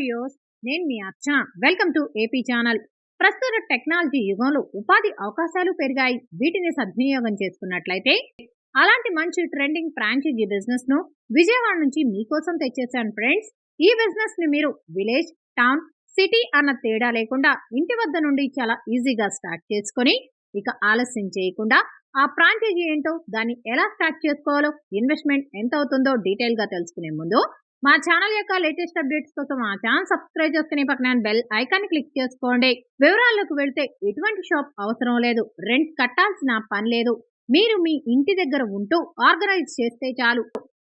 Views నేను మీ Archana. Welcome to AP channel ప్రస్తుత technology యుగంలో ఉపాధి అవకాశాలు పెరిగాయి. వీటిని సద్వినియోగం చేసుకున్నట్లయితే అలాంటి మంచి ట్రెండింగ్ ఫ్రాంచైజీ బిజినెస్ను విజయవాడ నుంచి మీకోసం తెచ్చేసాను ఫ్రెండ్స్ ఈ బిజినెస్ని మీరు విలేజ్ టౌన్ సిటీ అన్న తేడా లేకుండా ఇంటి వద్ద నుండి చాలా ఈజీగా స్టార్ట్ చేసుకొని ఇక ఆలస్యం చేయకుండా ఆ ఫ్రాంచైజీ ఏంటో దాన్ని ఎలా స్టార్ట్ చేసుకోవాలో ఇన్వెస్ట్మెంట్ ఎంత అవుతుందో డీటెయిల్గా తెలుసుకునే ముందు మా ఛానల్ యొక్క లేటెస్ట్ అప్డేట్స్ కోసం మా ఛానల్ సబ్స్క్రైబ్ చేసుకుని పక్కన బెల్ ఐకాన్ క్లిక్ చేసుకోండి. వివరాల్లోకి వెళ్తే ఎటువంటి షాప్ అవసరం లేదు. రెంట్ కట్టాల్సిన పని లేదు. మీరు మీ ఇంటి దగ్గర ఉంటూ ఆర్గనైజ్ చేస్తే చాలు.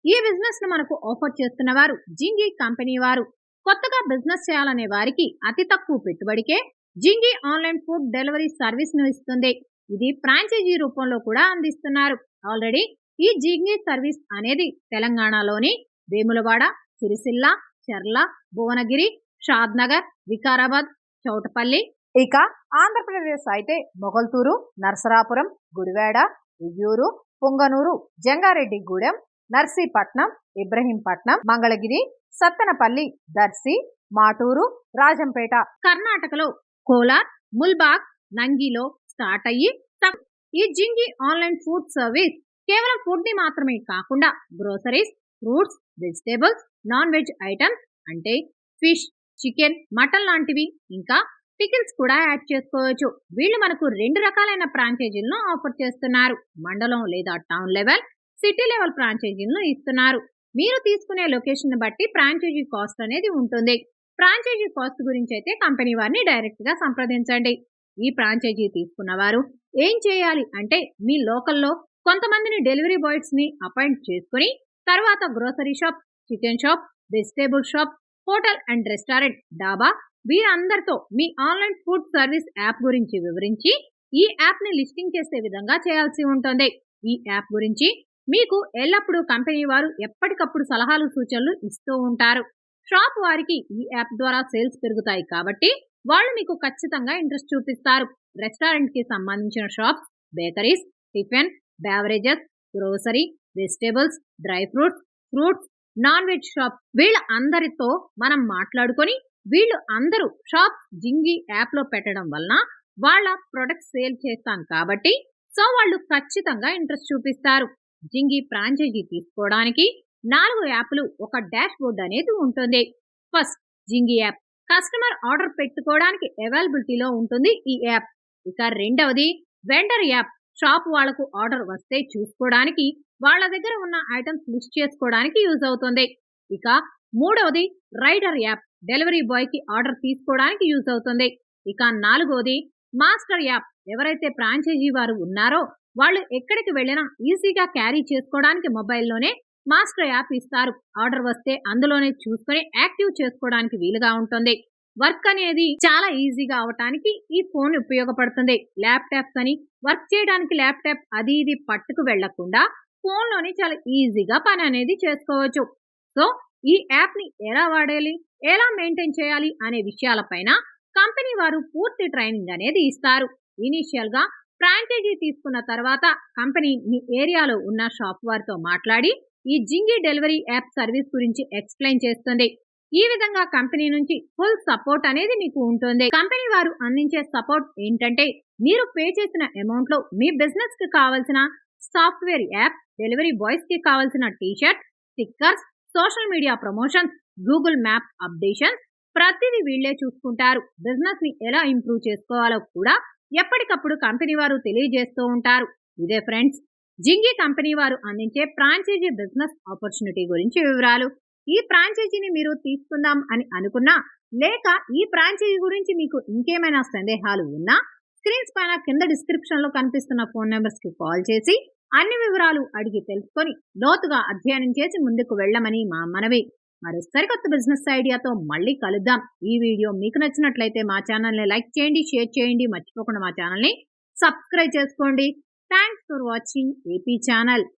ఈ బిజినెస్ను మనకు ఆఫర్ చేస్తున్న వారు జింగి కంపెనీ వారు. కొత్తగా బిజినెస్ చేయాలనే వారికి అతి తక్కువ పెట్టుబడికే జింగి ఆన్లైన్ ఫుడ్ డెలివరీ సర్వీస్ను ఇస్తుంది. ఇది ఫ్రాంచైజీ రూపంలో కూడా అందిస్తున్నారు. ఆల్రెడీ ఈ జింగి సర్వీస్ అనేది తెలంగాణలోని వేములవాడ సిరిసిల్ల చెర్ల భువనగిరి షాద్నగర్ వికారాబాద్ చౌటపల్లి. ఇక ఆంధ్రప్రదేశ్ అయితే మొగల్తూరు నరసరాపురం గుడివాడ ఉయ్యూరు పుంగనూరు జంగారెడ్డిగూడెం నర్సీపట్నం ఇబ్రహీంపట్నం మంగళగిరి సత్తెనపల్లి దర్శి మాటూరు రాజంపేట. కర్ణాటకలో కోలార్ ముల్బాగ్ నంగిలో స్టార్ట్ అయ్యి ఈ జింగి ఆన్లైన్ ఫుడ్ సర్వీస్ కేవలం ఫుడ్ని మాత్రమే కాకుండా groceries fruits vegetables non veg items అంటే ఫిష్ చికెన్ మటన్ లాంటివి. ఇంకా పికిల్స్ కూడా యాడ్ చేసుకోవచ్చు. వీళ్ళు మనకు రెండు రకాలైన ఫ్రాంచైజీలను ఆఫర్ చేస్తున్నారు. మండలం లేదా టౌన్ లెవెల్ సిటీ లెవెల్ ఫ్రాంచైజీలను ఇస్తున్నారు. మీరు తీసుకునే లొకేషన్ బట్టి ఫ్రాంచైజీ కాస్ట్ అనేది ఉంటుంది. ఫ్రాంచైజీ కాస్ట్ గురించి అయితే కంపెనీ వారిని డైరెక్ట్గా సంప్రదించండి. ఈ ఫ్రాంచైజీ తీసుకున్న వారు ఏం చేయాలి అంటే మీ లోకల్లో కొంతమందిని డెలివరీ బాయ్స్ని అపాయింట్ చేసుకుని తర్వాత grocery shop chicken shop vegetable shop hotel and restaurant dhaba. వీరందరితో మీ ఆన్లైన్ ఫుడ్ సర్వీస్ యాప్ గురించి వివరించి ఈ యాప్ని లిస్టింగ్ చేసే విధంగా చేయాల్సి ఉంటుంది. ఈ యాప్ గురించి మీకు ఎల్లప్పుడూ కంపెనీ వారు ఎప్పటికప్పుడు సలహాలు సూచనలు ఇస్తూ ఉంటారు. షాప్ వారికి ఈ యాప్ ద్వారా సేల్స్ పెరుగుతాయి కాబట్టి వాళ్ళు మీకు ఖచ్చితంగా ఇంట్రెస్ట్ చూపిస్తారు. రెస్టారెంట్కి సంబంధించిన shops bakeries tiffin beverages grocery vegetables dry fruits fruits non veg shop. వీళ్ళ అందరితో మనం మాట్లాడుకొని వీళ్ళు అందరూ షాప్ జింగి యాప్లో పెట్టడం వలన వాళ్ళ ప్రొడక్ట్ సేల్ చేస్తాం కాబట్టి సో వాళ్ళు ఖచ్చితంగా ఇంట్రెస్ట్ చూపిస్తారు. జింగి ఫ్రాంచైజీ తీసుకోవడానికి నాలుగు యాప్లు ఒక డాష్ బోర్డ్ అనేది ఉంటుంది. First జింగి app. కస్టమర్ ఆర్డర్ పెట్టుకోవడానికి అవైలబిలిటీలో ఉంటుంది ఈ యాప్. ఇక రెండవది వెండర్ యాప్. షాప్ వాళ్ళకు ఆర్డర్ వస్తే చూసుకోవడానికి వాళ్ళ దగ్గర ఉన్న ఐటమ్స్ లిస్ట్ చేసుకోవడానికి యూజ్ అవుతుంది. ఇక మూడవది రైడర్ యాప్. డెలివరీ బాయ్కి ఆర్డర్ తీసుకోవడానికి యూజ్ అవుతుంది. ఇక నాలుగవది మాస్టర్ యాప్. ఎవరైతే ఫ్రాంచైజీ వారు ఉన్నారో వాళ్ళు ఎక్కడికి వెళ్ళినా ఈజీగా క్యారీ చేసుకోవడానికి మొబైల్లోనే మాస్టర్ యాప్ ఇస్తారు. ఆర్డర్ వస్తే అందులోనే చూసుకొని యాక్టివ్ చేసుకోవడానికి వీలుగా ఉంటుంది. వర్క్ అనేది చాలా ఈజీగా అవటానికి ఈ ఫోన్ ఉపయోగపడుతుంది. ల్యాప్టాప్స్ అని వర్క్ చేయడానికి ల్యాప్టాప్ అది ఇది పట్టుకు వెళ్ళకుండా ఫోన్లోనే చాలా ఈజీగా పని అనేది చేసుకోవచ్చు. సో ఈ యాప్ని ఎలా వాడాలి? ఎలా మెయింటైన్ చేయాలి? అనే విషయాలపైన కంపెనీ వారు పూర్తి ట్రైనింగ్ అనేది ఇస్తారు. ఇనీషియల్గా ఫ్రాంచైజీ తీసుకున్న తర్వాత కంపెనీ మీ ఏరియాలో ఉన్న షాప్ వారితో మాట్లాడి ఈ జింగి డెలివరీ యాప్ సర్వీస్ గురించి ఎక్స్ప్లెయిన్ చేస్తుంది. ఈ విధంగా కంపెనీ నుంచి ఫుల్ సపోర్ట్ అనేది మీకు ఉంటుంది. కంపెనీ వారు అందించే సపోర్ట్ ఏంటంటే మీరు పే చేసిన అమౌంట్లో మీ బిజినెస్కి కావాల్సిన సాఫ్ట్వేర్ యాప్ డెలివరీ బాయ్స్కి కావాల్సిన T shirt stickers social media promotions Google map updations ప్రతిదీ వీళ్ళే చూసుకుంటారు. బిజినెస్ని ఎలా ఇంప్రూవ్ చేసుకోవాలో కూడా ఎప్పటికప్పుడు కంపెనీ వారు తెలియజేస్తూ ఉంటారు. ఇదే ఫ్రెండ్స్ జింగి కంపెనీ వారు అందించే ఫ్రాంచైజీ బిజినెస్ ఆపర్చునిటీ గురించి వివరాలు. ఈ ఫ్రాంచైజీని మీరు తీసుకుందాం అని అనుకున్నా లేక ఈ ఫ్రాంచైజీ గురించి మీకు ఇంకేమైనా సందేహాలు ఉన్నా స్క్రీన్స్ పైన కింద డిస్క్రిప్షన్లో కనిపిస్తున్న ఫోన్ నెంబర్స్కి కాల్ చేసి అన్ని వివరాలు అడిగి తెలుసుకొని లోతుగా అధ్యయనం చేసి ముందుకు వెళ్ళమని మా మనవి. మరి సరికొత్త బిజినెస్ ఐడియాతో మళ్ళీ కలుద్దాం. ఈ వీడియో మీకు నచ్చినట్లయితే మా ఛానల్ని లైక్ చేయండి షేర్ చేయండి మర్చిపోకుండా మా ఛానల్ని సబ్స్క్రైబ్ చేసుకోండి. Thanks for watching AP channel